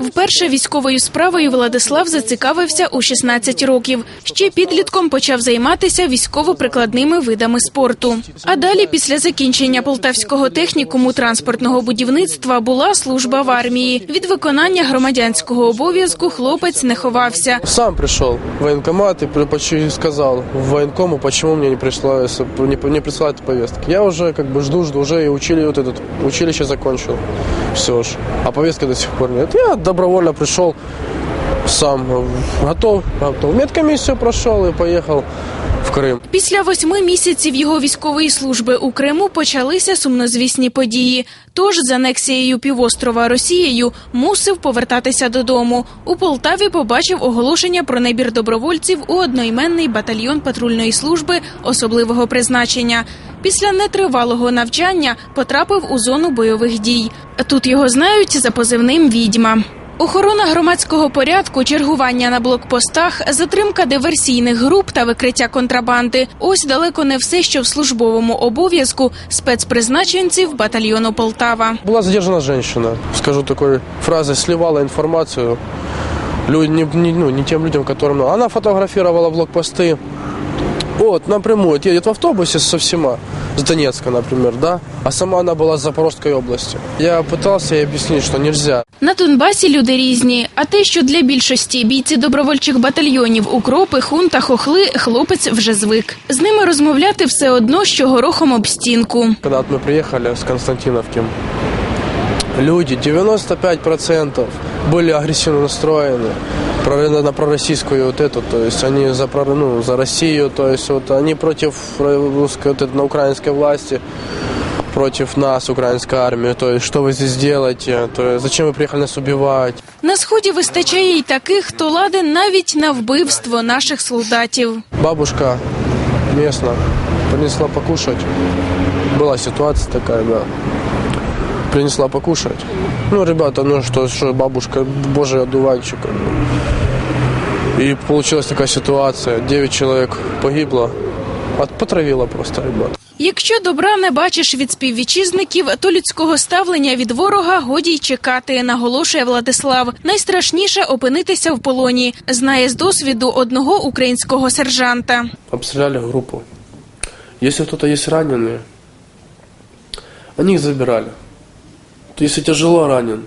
Вперше військовою справою Владислав зацікавився у 16 років. Ще підлітком почав займатися військово-прикладними видами спорту. А далі, після закінчення полтавського технікуму транспортного будівництва, була служба в армії. Від виконання громадянського обов'язку хлопець не ховався. Сам пришел в военкомат и при- поч- сказал в военкому, почему мне не пришла, с- не, не присылают повестки. Я уже как бы жду, жду, уже и учили вот этот, училище закончил. Все ж. А повестки до сих пор нет. Я добровольно пришел сам, готов, готов. Медкомиссию прошел и поехал в Крым. Після восьми місяців його військової служби у Криму почалися сумнозвісні події. Тож з анексією півострова Росією мусив повертатися додому. У Полтаві побачив оголошення про набір добровольців у одноіменний батальйон патрульної служби особливого призначення. Після нетривалого навчання потрапив у зону бойових дій. Тут його знають за позивним відьма. Охорона громадського порядку, чергування на блокпостах, затримка диверсійних груп та викриття контрабанди. Ось далеко не все, що в службовому обов'язку спецпризначенців батальйону Полтава. Была задержана женщина, скажу такой фразой, сливала информацию лю- не, не- ну, не тем людям, которым... ну, Она фотографировала блокпосты. Вот, напрямую, вот едет в автобусе со всема, с Донецка, например, да, а сама она была с Запорожской области. Я пытался ей объяснить, что нельзя. На Донбасі люди різні. А те, що для більшості бійці добровольчих батальйонів укропи, хун та хохли, хлопець вже звик. З ними розмовляти все одно, що горохом об стінку. Когда вот мы приехали с Константиновки, люди, 95% были агрессивно настроены про- на пророссийскую вот эту, то есть они за, прор- ну, за Россию, то есть вот они против русской, вот этой, на украинской власти, против нас, украинской армии, то есть что вы здесь делаете, то есть зачем вы приехали нас убивать. На сході вистачає й таких, хто ладен навіть на вбивство наших солдатів. Бабушка местная принесла покушать. Была ситуация такая, да. Принесла покушать. Ну, ребята, ну что, что бабушка, божий одуванчик. И получилась такая ситуация. Девять человек погибло. От, потравила просто, ребят. Якщо добра не бачиш від співвітчизників, то людського ставлення від ворога годі й чекати, наголошує Владислав. Найстрашніше опинитися в полоні. Знає з досвіду одного українського сержанта. Обстреляли группу. Если кто-то есть раненые, они их забирали. То если тяжело ранен,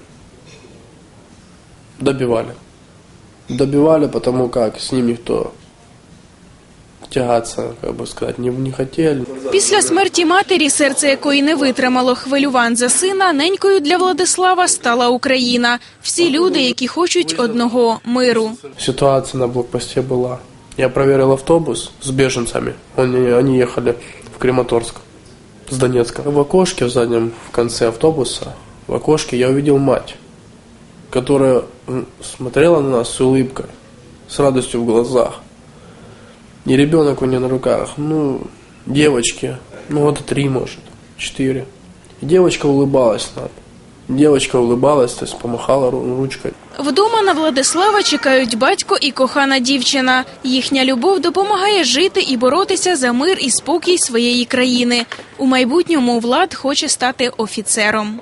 добивали. Добивали, потому как с ним никто тягаться, как бы сказать, не, не хотели. Після смерті матері, серце якої не витримало хвилювань за сина, ненькою для Владислава стала Україна. Всі люди, які хочуть одного миру. Ситуация на блокпосте была. Я проверил автобус с беженцами. Они, они ехали в Крематорск с Донецка. В окошке в заднем в конце автобуса, в окошке я увидел мать, которая м, смотрела на нас с улыбкой, с радостью в глазах. И ребенок у нее на руках, ну, девочки, ну вот три, может, четыре. И девочка улыбалась нам. Девочка улыбалась, то есть помахала ру- ручкой. Вдома на Владислава чекають батько і кохана дівчина. Їхня любов допомагає жити і боротися за мир і спокій своєї країни. У майбутньому Влад хоче стати офіцером.